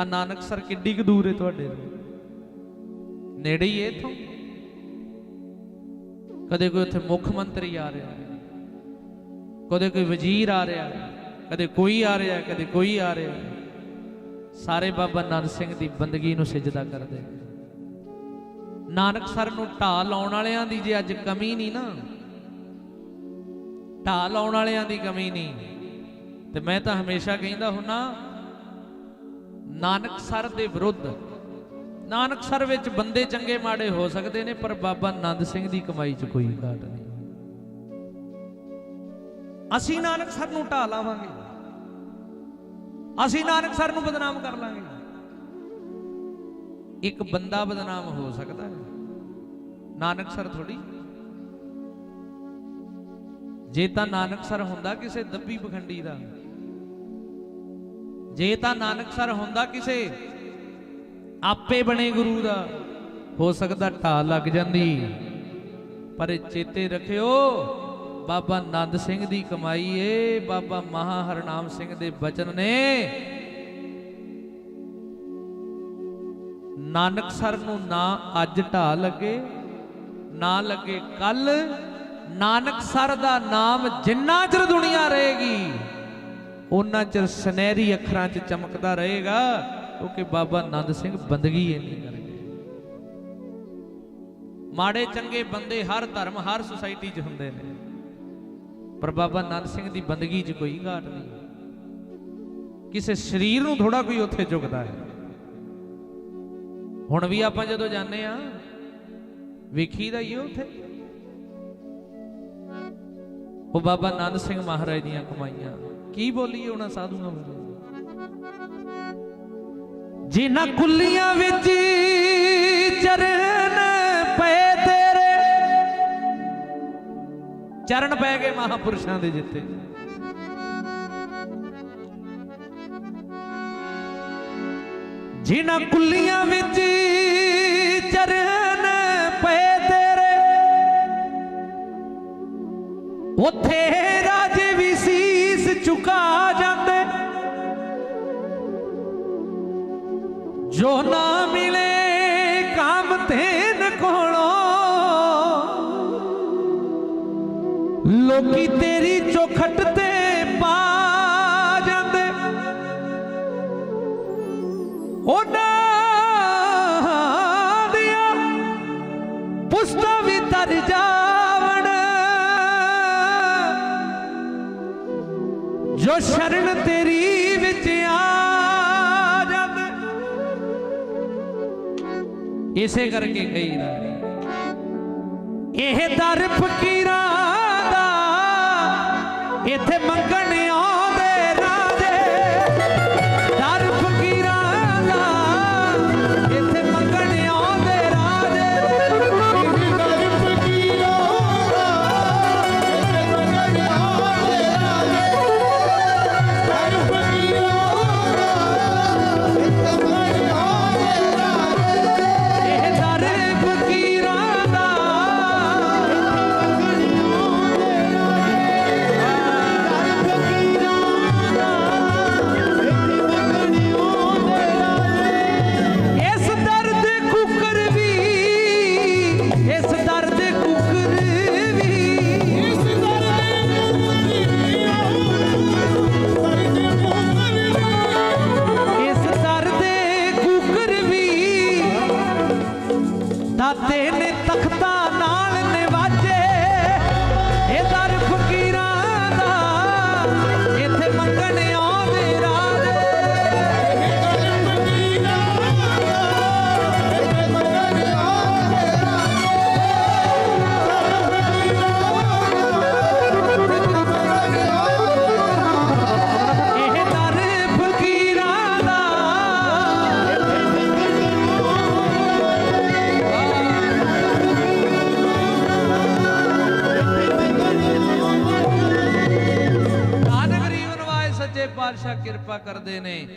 ਆ ਨਾਨਕਸਰ ਕਿੱਡੀ ਕੁ ਦੂਰ ਹੈ ਤੁਹਾਡੇ ਤੋਂ? ਨੇੜੇ ਹੀ ਹੈ ਇਥੋਂ? ਕਦੇ ਕੋਈ ਉੱਥੇ ਮੁੱਖ ਮੰਤਰੀ ਆ ਰਿਹਾ, ਕਦੇ ਕੋਈ ਵਜ਼ੀਰ ਆ ਰਿਹਾ, ਕਦੇ ਕੋਈ ਆ ਰਿਹਾ, ਕਦੇ ਕੋਈ ਆ ਰਿਹਾ। ਸਾਰੇ ਬਾਬਾ ਨਾਨਕ ਸਿੰਘ ਦੀ ਬੰਦਗੀ ਨੂੰ ਸਜਦਾ ਕਰਦੇ ਨਾਨਕ ਸਰ ਨੂੰ ਢਾਹ ਲਾਉਣ ਵਾਲਿਆਂ ਦੀ ਜੇ ਅੱਜ ਕਮੀ ਨਹੀਂ ਨਾ, ਢਾਹ ਲਾਉਣ ਵਾਲਿਆਂ ਦੀ ਕਮੀ ਨਹੀਂ, ਤੇ ਮੈਂ ਤਾਂ ਹਮੇਸ਼ਾ ਕਹਿੰਦਾ ਹੁੰਨਾ ਨਾਨਕ ਸਰ ਦੇ ਵਿਰੁੱਧ। ਨਾਨਕ ਸਰ ਵਿੱਚ ਬੰਦੇ ਚੰਗੇ ਮਾੜੇ ਹੋ ਸਕਦੇ ਨੇ, ਪਰ ਬਾਬਾ ਨੰਦ ਸਿੰਘ ਦੀ ਕਮਾਈ 'ਚ ਕੋਈ ਘਾਟ ਨਹੀਂ। ਅਸੀਂ ਨਾਨਕ ਸਰ ਨੂੰ ਢਾਹ ਲਾਵਾਂਗੇ। ਅਸੀਂ ਨਾਨਕ ਸਰ ਨੂੰ ਬਦਨਾਮ ਕਰ ਲਾਂਗੇ। ਇੱਕ ਬੰਦਾ ਬਦਨਾਮ ਹੋ ਸਕਦਾ ਹੈ। ਨਾਨਕਸਰ ਥੋੜੀ ਜੇ ਤਾਂ ਨਾਨਕ ਸਰ ਹੁੰਦਾ ਕਿਸੇ ਦੱਬੀ ਪਖੰਡੀ ਦਾ। ਜੇ ਤਾਂ ਨਾਨਕਸਰ ਹੁੰਦਾ ਕਿਸੇ, ਆਪੇ ਬਣੇ ਗੁਰੂ ਦਾ। ਹੋ ਸਕਦਾ ਢਾ ਲੱਗ ਜਾਂਦੀ। ਪਰ ਇਹ ਚੇਤੇ ਰੱਖਿਓ, ਬਾਬਾ ਨੰਦ ਸਿੰਘ ਦੀ ਕਮਾਈ ਏ। ਬਾਬਾ ਮਹਾ ਹਰਨਾਮ ਸਿੰਘ ਦੇ ਬਚਨ ਨੇ ਨਾਨਕਸਰ ਨੂੰ ਨਾ ਅੱਜ ਢਾ ਲੱਗੇ, ਨਾ ਲੱਗੇ ਕੱਲ। ਨਾਨਕਸਰ ਦਾ ਨਾਮ ਜਿੰਨਾ ਚਿਰ ਦੁਨੀਆ ਰਹੇਗੀ ਉਹਨਾਂ ਚਿਰ ਸੁਨਹਿਰੀ ਅੱਖਰਾਂ 'ਚ ਚਮਕਦਾ ਰਹੇਗਾ, ਕਿਉਂਕਿ ਬਾਬਾ ਨੰਦ ਸਿੰਘ ਬੰਦਗੀ ਇੰਨੀ ਕਰ ਗਏ। ਮਾੜੇ ਚੰਗੇ ਬੰਦੇ ਹਰ ਧਰਮ, ਹਰ ਸੁਸਾਇਟੀ 'ਚ ਹੁੰਦੇ ਨੇ। ਪਰ ਬਾਬਾ ਨੰਦ ਸਿੰਘ ਦੀ ਬੰਦਗੀ 'ਚ ਕੋਈ ਘਾਟ ਨਹੀਂ। ਕਿਸੇ ਸਰੀਰ ਨੂੰ ਥੋੜਾ ਕੋਈ ਉੱਥੇ ਝੁਕਦਾ ਹੈ। ਹੁਣ ਵੀ ਆਪਾਂ ਜਦੋਂ ਜਾਂਦੇ ਆ ਵੇਖੀਦਾ ਹੀ ਉੱਥੇ। ਉਹ ਬਾਬਾ ਨੰਦ ਸਿੰਘ ਮਹਾਰਾਜ ਦੀਆਂ ਕਮਾਈਆਂ। ਕੀ ਬੋਲੀਏ ਉਹਨਾਂ ਸਾਧੂਆਂ ਬਾਰੇ? ਜਿਨ੍ਹਾਂ ਕੁੱਲੀਆਂ ਵਿੱਚ ਚਰਨ ਪਏ ਤੇਰੇ। ਚਰਨ ਪੈ ਗਏ ਮਹਾਪੁਰਸ਼ਾਂ ਦੇ ਜਿੱਤੇ। ਜਿਨ੍ਹਾਂ ਕੁੱਲੀਆਂ ਵਿੱਚ ਚਰਨ ਪਏ ਤੇਰੇ। ਉੱਥੇ ਰਾਜੇ ਵੀ ਸੀ। ਸੀਸ ਝੁਕਾ ਜਾਂਦੇ? ਜੋ ਨਾ ਮਿਲੇ ਕੰਮ ਤੇਨ ਕੋਲੋਂ ਲੋਕੀ ਤੇਰੀ ਸ਼ਰਨ ਤੇਰੀ ਵਿੱਚ ਆ ਜਾਂਦੇ। ਇਸੇ ਕਰਕੇ ਕਹੀ ਦਾ ਇਹ ਦਰ ਫਕੀਰਾਂ ਦਾ ਇੱਥੇ ਪਾਤਸ਼ਾਹ ਕਿਰਪਾ ਕਰਦੇ ਨੇ।